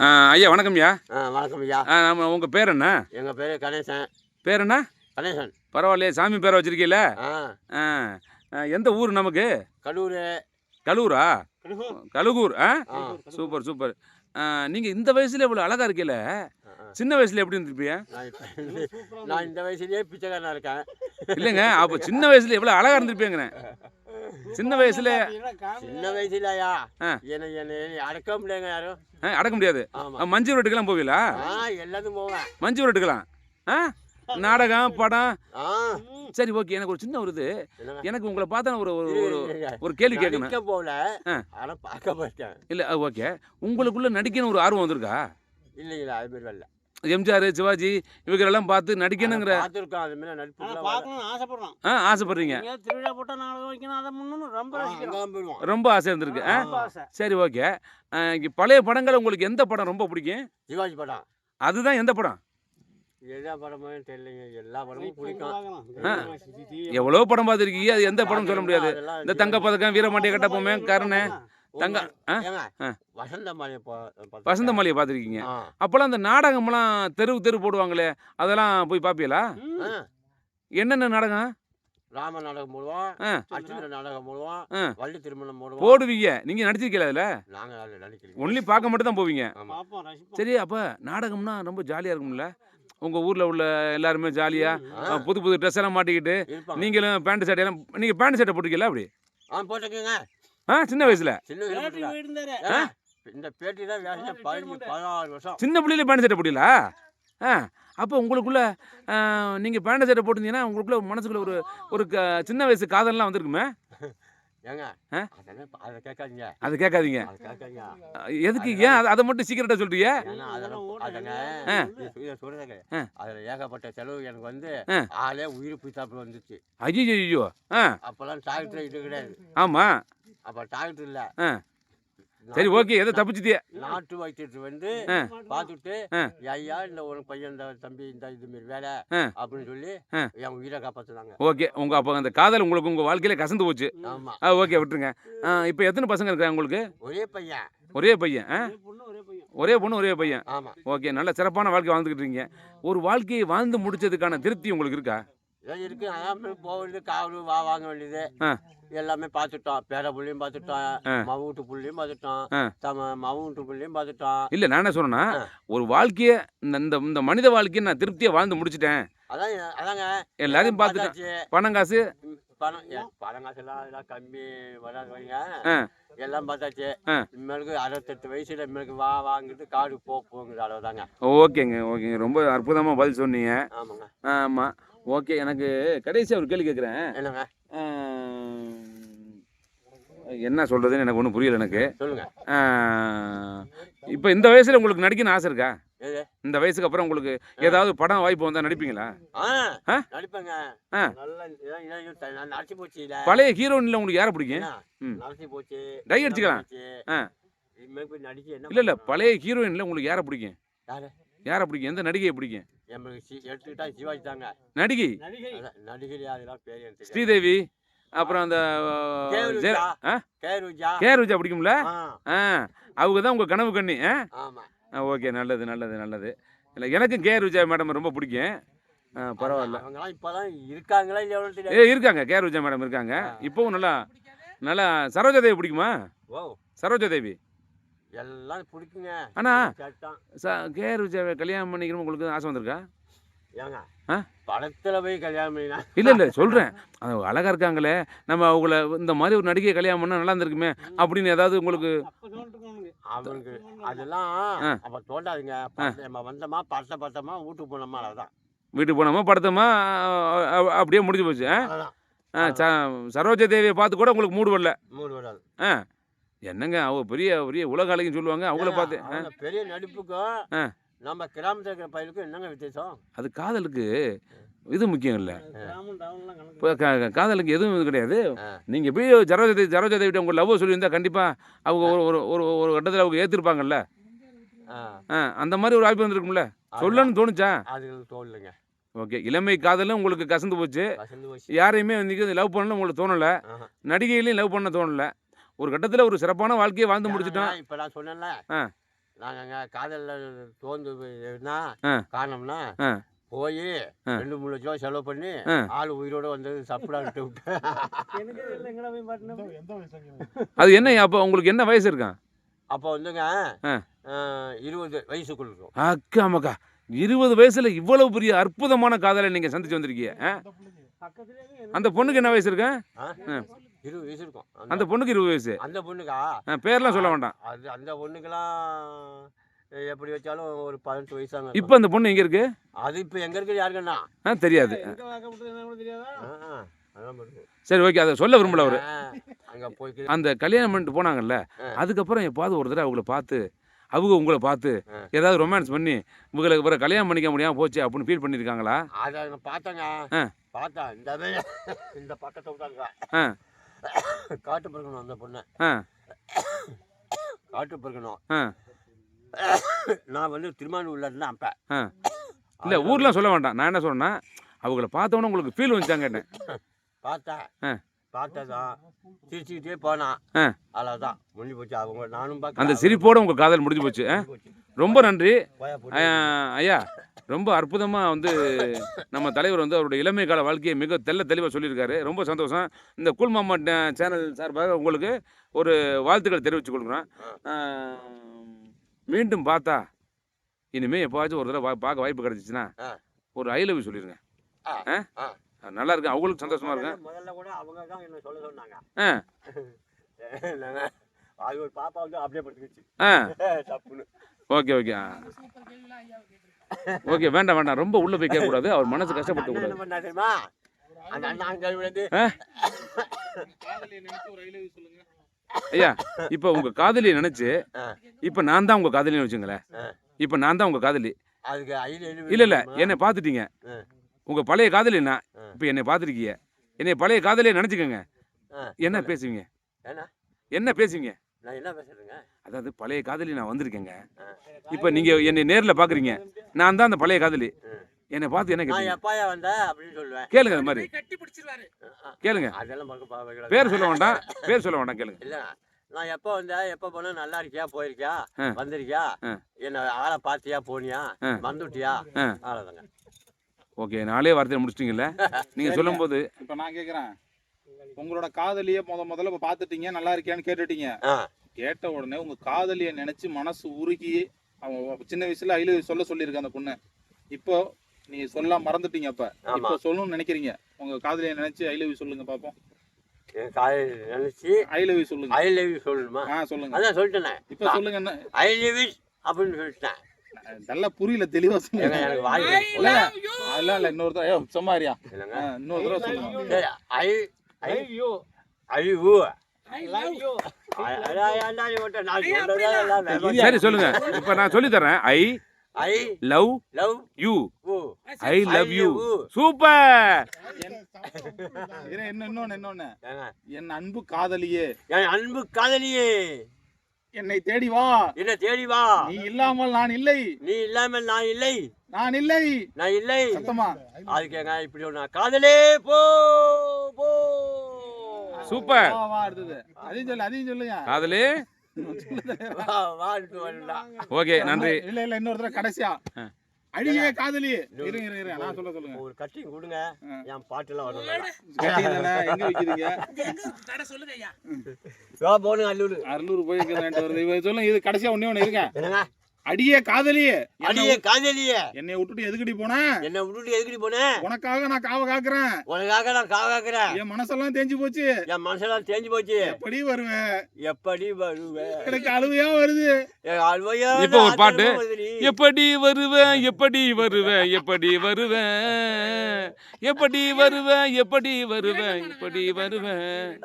ஆ, ஐயா வணக்கம்யா ஆ வணக்கம் ஐயா. நம்ம உங்கள் பேர் என்ன? எங்கள் பேர் கணேசன். பேர் என்ன? கணேசன். பரவாயில்லையே சாமி பேரை வச்சிருக்கீல எந்த ஊர் நமக்கு? கடூர் கலூரா கழுகூர் ஆ? Super super. நீங்கள் இந்த வயசுல இவ்வளோ அழகா இருக்கீல சின்ன வயசுல எப்படி இருந்திருப்பீங்க? நான் இந்த வயசுலயே பிச்சைக்காரனா இருக்கேன். இல்லைங்க அப்போ சின்ன வயசுல எவ்வளோ அழகா இருந்திருப்பீங்கண்ணே சின்ன வயசுல சின்ன வயசுலயா? ஆ. என்னை என்னை அடக்க முடியாங்க யாரும்? ஆ, அடக்க முடியாது. மஞ்சு விரட்டுக்கெல்லாம் போவீங்களா? ஆ எல்லாத்துக்கும் போவேன். மஞ்சு விரட்டுக்கலாம். ஆ? நாடகம் படம். ஆ. சரி ஓகே. எனக்கு ஒரு சின்ன ஒரு இது? எனக்கு உங்களை பார்த்தா ஒரு ஒரு ஒரு கேள்வி கேட்கணும். ஆ. ஆனா பார்க்க போயிருக்கேன் இல்லை ஓகே. உங்களுக்குள்ள நடிக்கணும் ஒரு ஆர்வம் வந்திருக்கா? இல்லைங்களா அது மாதிரி வரல. எம்ஜிஆர் சிவாஜி இவங்களெல்லாம் பார்த்து நடிக்கணுங்கிற ஆசைப்படுறோம். ஆ ஆசைப்படுறீங்க. வைக்கணும் அதை ரொம்ப ரொம்ப ஆசை இருந்திருக்கு. சரி ஓகே. பழைய படங்கள் உங்களுக்கு எந்த படம் ரொம்ப பிடிக்கும்? சிவாஜி படம். அதுதான் எந்த படம்? எல்லா படமும் தெரியலைங்க. எல்லா படமும் பிடிக்கும். பார்க்கலாம் எவ்வளோ படம் பார்த்துருக்கீங்க? அது எந்த படம் சொல்ல முடியாது. இந்த தங்க பதக்கம் வீரமாட்டிய கட்டப்பொம்மை கருணை. தங்க ஆ ஏங்க ஆ. வசந்த போ- வசந்த மாளிகை பார்த்துருக்கீங்க. அப்போல்லாம் அந்த நாடகம்லாம் தெருவு தெரு போடுவாங்களே அதெல்லாம் போய் பார்ப்பீங்களா? ஆ. என்னென்ன நாடகம்? ராம நாடகம் போடுவோம் ஆ. அர்ஜுன நாடகம் போடுவோம். வள்ளி திருமணம் போடுவோம். போடுவீங்க. நீங்கள் நடிச்சிருக்கீங்களா அதில்? நாங்க ஒன்லி பார்க்க மட்டும் தான் போவீங்க சரி அப்போ நாடகம்னா ரொம்ப ஜாலியாக இருக்கும்ல? உங்கள் ஊரில் உள்ள எல்லாருமே ஜாலியாக புது புது ட்ரெஸ் எல்லாம் மாட்டிக்கிட்டு நீங்களும் பேண்ட் சட்டையெல்லாம் நீங்கள் பேண்ட் சட்டை போட்டிருக்கீங்களா அப்படி? ஆ போட்டுக்கோங்க ஆ சின்ன வயசில்? இந்த பேட்டி தான் வேலை பதினஞ்சு பதினாறு வருஷம். சின்ன பிள்ளையில பேண்ட் சட்டை போட்டீங்களா? ஆ அப்போ உங்களுக்குள்ள நீங்கள் பேண்ட் சட்டை போட்டிருந்தீங்கன்னா உங்களுக்குள்ள மனசுக்குள்ள ஒரு ஒரு க- சின்ன வயசு காதல்லாம் வந்திருக்குமே? ஏங்க அதை கேட்காதீங்க. அது கேட்காதீங்க. எதுக்கு ஏன் அதை- மட்டும் சீக்கிரட்டாக சொல்றீங்க. அதுல ஏகப்பட்ட செலவு எனக்கு வந்து. ஆளே உயிர் பித்தாப்புல வந்துச்சு. ஐயோ ஐயோ ஆ. அப்பெல்லாம் டாக்டர் இது கிடையாது. ஆமாம் அப்ப டாக்டர் இல்ல. ஆ. சரி ஓகே எதோ தப்பிச்சிட்டியே? நாட்டு வைத்தியத்தை வந்து. பார்த்துட்டு. ஐயா இந்த ஒரு பையன் இந்த தம்பி இந்த இது மாதிரி வேலை. அப்படின்னு சொல்லி. என் உயிரை காப்பாத்துனாங்க. ஓகே உங்கள் அப்போ அந்த காதல் உங்களுக்கு உங்கள் வாழ்க்கையில கசந்து போச்சு. ஆமா. ஆ ஓகே விட்டுருங்க. இப்போ எத்தனை பசங்க இருக்காங்க உங்களுக்கு? ஒரே பையன். ஒரே பையன் ஒரே பொண்ணு ஒரே பையன். ஓகே நல்ல சிறப்பான வாழ்க்கை வாழ்ந்துக்கிட்டு இருக்கீங்க. ஒரு வாழ்க்கையை வாழ்ந்து முடிச்சதுக்கான திருப்தி உங்களுக்கு இருக்கா? இதான் இருக்கு. அதான் போக வேண்டியது. காவல் வா வாங்க வேண்டியது. எல்லாமே பார்த்துட்டோம். பேர புள்ளையும் பார்த்துட்டோம். மவ வீட்டு புள்ளையும் பார்த்துட்டோம். தம மவ வீட்டு புள்ளையும் பார்த்துட்டோம். இல்லை நான் என்ன சொன்னேன்னா. ஒரு வாழ்க்கையை இந்த இந்த மனித வாழ்க்கையை நான் திருப்தியாக வாழ்ந்து முடிச்சிட்டேன். அதான் அதாங்க. எல்லாரையும் பார்த்துட்டேன். பணம் காசு? பணம் பணம் காசுலாம் எல்லாம் கம்மி வராது வைங்க. ஆ. எல்லாம் பார்த்தாச்சு. இனிமேலுக்கு அறுபத்தெட்டு வயசுல இனிமேலுக்கு வா வாங்கிட்டு காடு போ போங்குது அளவுதாங்க. ஓகேங்க ஓகேங்க. ரொம்ப அற்புதமாக பதில் சொன்னீங்க. ஆமாங்க. ஆமாம் ஓகே எனக்கு கடைசியாக ஒரு கேள்வி கேட்குறேன் என்னங்க? என்ன சொல்கிறதுன்னு எனக்கு ஒன்றும் புரியல எனக்கு. சொல்லுங்க. இப்போ இந்த வயசில் உங்களுக்கு நடிக்கணும்னு ஆசை இருக்கா? இந்த வயசுக்கு அப்புறம் உங்களுக்கு ஏதாவது படம் வாய்ப்பு வந்தால் நடிப்பீங்களா? நடிப்பேங்க. பழைய ஹீரோயினில் உங்களுக்கு யாரை பிடிக்கும்? டை அடிச்சுக்கலாம். இல்லை இல்லை? பழைய ஹீரோயினில் உங்களுக்கு யாரை பிடிக்கும்? யாரு பிடிக்கும்? எந்த நடிகையை பிடிக்கும்? எடுத்துக்கிட்டா சிவாஜி தாங்க நடிகை. நடிகை அதெல்லாம் பேர். ஸ்ரீதேவி அப்புறம் அந்த கே. ஜெய- ருஜா. ஆ கே ருஜா. கே ருஜா பிடிக்கும்ல? அவங்க தான் உங்கள் கனவு கண்ணி ஓகே நல்லது நல்லது நல்லது. இல்லை எனக்கும் கே ருஜா மேடம் ரொம்ப பிடிக்கும். ஆ பரவாயில்ல. அவங்கலாம் இப்பதான் இருக்காங்களா ஏ இருக்காங்க கே ருஜா மேடம் இருக்காங்க. இப்போவும் நல்லா நல்லா சரோஜா தேவி பிடிக்குமா? ஓ. சரோஜா தேவி எல்லாம் பிடிக்குங்க. அண்ணா. ச கே ருஜாவை கல்யாணம் பண்ணிக்கணும் உங்களுக்கு ஆசை வந்திருக்கா? ஏங்க ஆ? படத்துல போய் கல்யாணம் பண்ணினா. இல்லை இல்லை சொல்கிறேன் அது அழகாக இருக்காங்களே. நம்ம அவங்கள இந்த மாதிரி ஒரு நடிகை கல்யாணம் பண்ணால் நல்லா இருந்திருக்குமே அப்படின்னு ஏதாவது உங்களுக்கு அவனுக்கு அதெல்லாம் ஆ. அப்ப தோண்டாதுங்க. நம்ம வந்தோமா படத்தை பார்த்தோமா வீட்டுக்கு போனோமா அவ்வளவுதான். வீட்டுக்கு போனோமா படுத்தோமா அப்படியே முடிஞ்சு போச்சு சரோஜா தேவியை பார்த்து கூட உங்களுக்கு மூடு வரல. மூணு வராது. ஆ. என்னங்க அவங்க பெரிய பெரிய உலக அழகின்னு சொல்லுவாங்க. அவங்கள பார்த்து அவங்க பெரிய நடிப்புக்கும் ஆ. நம்ம கிராமத்துல இருக்கிற பையனுக்கும் என்னங்க வித்தியாசம்? அது காதலுக்கு இது முக்கியம் இல்லை. கிராமம் டவுன்லாம் கணக்கு இப்போ காதலுக்கு எதுவும் இது கிடையாது. நீங்கள் போய் சரோஜா தேவி சரோஜா தேவிட்ட உங்கள் லவ் சொல்லியிருந்தா கண்டிப்பாக அவங்க ஒரு ஒரு ஒரு ஒரு கட்டத்தில் அவங்க ஏற்றிருப்பாங்கல்ல அந்த மாதிரி ஒரு வாய்ப்பு வந்திருக்கும்ல. சொல்லணும்னு தோணுச்சா? தோணலைங்க. ஓகே இளமை காதலும் உங்களுக்கு கசந்து போச்சு. யாரையுமே வந்து லவ் பண்ணணும் உங்களுக்கு தோணலை. ஆஹா. நடிகைகளையும் லவ் பண்ண தோணலை. ஒரு கட்டத்தில் ஒரு சிறப்பான வாழ்க்கையை வாழ்ந்து முடிச்சிட்டோம் இப்ப நான் சொன்னேன்ல ஆ. நாங்க காதலில் ஆ. காரணம்னா ஆ. போய் ஆ. ரெண்டு மூணு லட்ச ரூபா செலவு பண்ணி ஆ. ஆள் உயிரோட வந்தது சப்படா விட்டு அது என்ன அப்போ உங்களுக்கு என்ன வயசு இருக்கான் அப்போ வந்துங்க இருபது வயசுக்குள்ள இருக்கும் அக்கா மக்கா இருபது வயசுல இவ்வளவு பெரிய அற்புதமான காதலை நீங்க சந்திச்சு வந்திருக்கீங்க அந்த பொண்ணுக்கு என்ன வயசு இருக்கு ஆ? ஆ. இருபது வயசு இருக்கும். அந்த பொண்ணுக்கு இருபது வயசு. அந்த பொண்ணுக்கா? பேர்லாம் சொல்ல வேண்டாம். அது அந்த பொண்ணுக்கெல்லாம் எப்படி வச்சாலும் ஒரு பதினெட்டு வயசாங்க இப்போ அந்த பொண்ணு எங்க இருக்கு? அது இப்போ எங்க இருக்குது யாருக்குன்னா ஆ தெரியாது. சரி ஓகே அதை சொல்ல விரும்பல அவரு. ஆ, அங்க போய் அந்த கல்யாணம் பண்ணிட்டு போனாங்கல்ல. அதுக்கப்புறம் எப்பாவது ஒரு தடவை அவங்கள பார்த்து அவங்க உங்களை பார்த்து. ஏதாவது ரொமான்ஸ் பண்ணி உங்களை இவரை கல்யாணம் பண்ணிக்க முடியாம போச்சு அப்படின்னு ஃபீல் பண்ணியிருக்காங்களா? அதை நான் பார்த்தேங்க. ஆ. பார்த்தேன் இந்த இந்த பக்கத்தை விட்டாங்க. ஆ. காட்டு பிறக்கணும் அந்த பொண்ணை. காட்டு பிறக்கணும் நான். வந்து திருமானூர்ல இருந்தேன் அப்ப. இல்லை ஊர்லாம் சொல்ல வேண்டாம். நான் என்ன சொன்னேன்னா அவங்கள பார்த்தோன்னே உங்களுக்கு ஃபீல் வந்துச்சாங்க கேட்டேன் பார்த்தேன். பார்த்ததான். சிரிச்சுக்கிட்டே போனான். அவ்வளோதான் முடிஞ்சு போச்சு. அவங்க நானும் அந்த சிரிப்போட உங்கள் காதல் முடிஞ்சு போச்சு? ரொம்ப நன்றி. ஐயா. ரொம்ப அற்புதமாக வந்து நம்ம தலைவர் வந்து அவருடைய இளமை கால வாழ்க்கையை மிக தெள்ள தெளிவாக சொல்லியிருக்காரு. ரொம்ப சந்தோஷம். இந்த கூல் மாமா சேனல் சார்பாக உங்களுக்கு ஒரு வாழ்த்துக்கள் தெரிவித்துக் கொள்கிறோம் ஆ, மீண்டும் பார்த்தா இனிமேல் எப்போவாச்சும் ஒரு தடவை பார்க்க வாய்ப்பு கிடைச்சிச்சுன்னா. ஒரு ஐ லவ் சொல்லிடுங்க. நல்லா இருக்கு அவங்களுக்கு சந்தோஷமா இருக்கேன். முதல்ல- முதல்ல கூட அவங்க தான் என்ன சொல்ல சொன்னாங்க. ஆ. நாங்க அது ஒரு பாப்பா வந்து அப்படியே படுத்துக்கிச்சு. ஆ. தப்புன்னு. Okay okay. ஓகே வேண்டாம் வேண்டாம். ரொம்ப உள்ள போய் கேட்கக்கூடாது. அவர் மனசு கஷ்டப்பட்டு கூடாது. என்ன ஐயா இப்போ உங்க காதலியை நினைச்சு. இப்போ நான் தான் உங்க காதலின்னு வச்சுங்களேன். இப்போ நான் தான் உங்க காதலி. இல்ல இல்ல என்னை பார்த்துட்டீங்க. உங்க பழைய காதலினா ஆ. இப்போ என்னை பார்த்துருக்கீங்க. என்னை பழைய காதலியை நினைச்சுக்கோங்க. என்ன. பேசுவீங்க? என்ன? என்ன பேசுவீங்க? நான் என்ன பேசுறேங்க அதாவது பழைய காதலி நான் வந்திருக்கேங்க. இப்போ நீங்க என்னை நேர்ல பாக்குறீங்க. நான் தான் அந்த பழைய காதலி. என்னை பார்த்து என்ன நான் எப்பாயா வந்தேன் அப்படின்னு சொல்லுவேன். கேளுங்க அது மாதிரி. ஆ, கேளுங்க. அதெல்லாம் பார்க்க பேர் சொல்ல வேண்டாம். பேர் சொல்ல வேண்டாம். கேளுங்க. இல்ல நான் எப்போ வந்தேன் எப்போ போனா நல்லா இருக்கியா போயிருக்கியா ஆ. வந்திருக்கியா? ஆ. என்ன ஆளை பார்த்தியா போனியா ஆ. வந்துட்டியா? ஆ. அவ்வளோதாங்க ஓகே நாளே வார்த்தையை முடிச்சிட்டீங்கல்ல? நீங்க சொல்லும்போது இப்போ நான் கேட்குறேன் உங்களோட காதலியை முத முதல்ல இப்போ பார்த்துட்டீங்க நல்லா இருக்கியான்னு கேட்டுட்டீங்க. கேட்ட உடனே உங்க காதலியை நினைச்சு மனசு உருகி அவன் சின்ன வயசுல ஐலு சொல்ல சொல்லியிருக்க அந்த பொண்ணு. இப்போ நீ சொல்ல மறந்துட்டீங்க அப்ப. இப்போ சொல்லணும்னு நினைக்கிறீங்க. உங்க காதலியை நினைச்சு ஐ லவ் சொல்லுங்க பாப்போம். நினச்சி ஐ லவ் சொல்லுங்க. ஐ லவ் யூ சொல்லணுமா? ஆ சொல்லுங்க. அதான் சொல்லிட்டேனே. இப்போ சொல்லுங்க என்ன? ஐ லவ் யூ அப்படின்னு சொல்லிட்டேன். நல்லா புரியல தெளிவா சொல்லுங்க. எனக்கு வாய் இல்ல அதெல்லாம் இல்ல இன்னொரு தடவை. சும்மாரியா இன்னொரு சொல்லுங்க. ஐ ஐ ஐயோ. I you. I love you. நான் சொல்றதெல்லாம் சரி சொல்லுங்க. இப்போ நான் சொல்லி தரேன். I I love love you. I love you. you. Super. இன்னும் இன்னொன்னு இன்னொன்னு. என் அன்பு காதலியே. என் அன்பு காதலியே. என்னை தேடி வா. என்ன தேடி வா. நீ இல்லாமல் நான் இல்லை. நீ இல்லாமல் நான் இல்லை. நான் இல்லை. நான் இல்லை. சத்தமா? அதுக்கேங்க இப்படி ஒண்ணு காதலே போ போ. சூப்பர். அதையும் சொல்லு அதையும் சொல்லுங்க. காதலி. ஓகே நன்றி. இல்ல இல்ல இன்னொரு தடவை கடைசியா. ஆ. அடியே காதலி. இரு இரு இரு நான் சொல்ல சொல்லுங்க. ஒரு கட்டிங் கொடுங்க. என் பாட்டுலாம் வரணும் கட்டிதானே எங்க விக்குதுங்க வா போனுங்க அல்லூர் அருளூர் போய் வேண்டிய வருது. இவ சொல்லுங்க இது கடைசியா ஒண்ணே ஒண்ணு இருங்க என்னங்க? அடியே காதலி அடியே காதலியே. என்னை விட்டுட்டு எதுக்கடி போன? என்னை விட்டுட்டு எதுக்கடி போனேன் உனக்காக நான் காவ காக்குறேன். உனக்காக நான் காக்காக்குறேன் என் மனசெல்லாம் தேஞ்சு போச்சு. என் மனசெல்லாம் தேஞ்சு போச்சு. எப்படி வருவேன்? எப்படி வருவேன்? எனக்கு அழுவையா வருது. என் அல்வையா இப்போ ஒரு பாட்டு. எப்படி வருவேன்? எப்படி வருவேன்? எப்படி வருவேன்? எப்படி வருவேன்? எப்படி வருவேன்? எப்படி வருவேன்?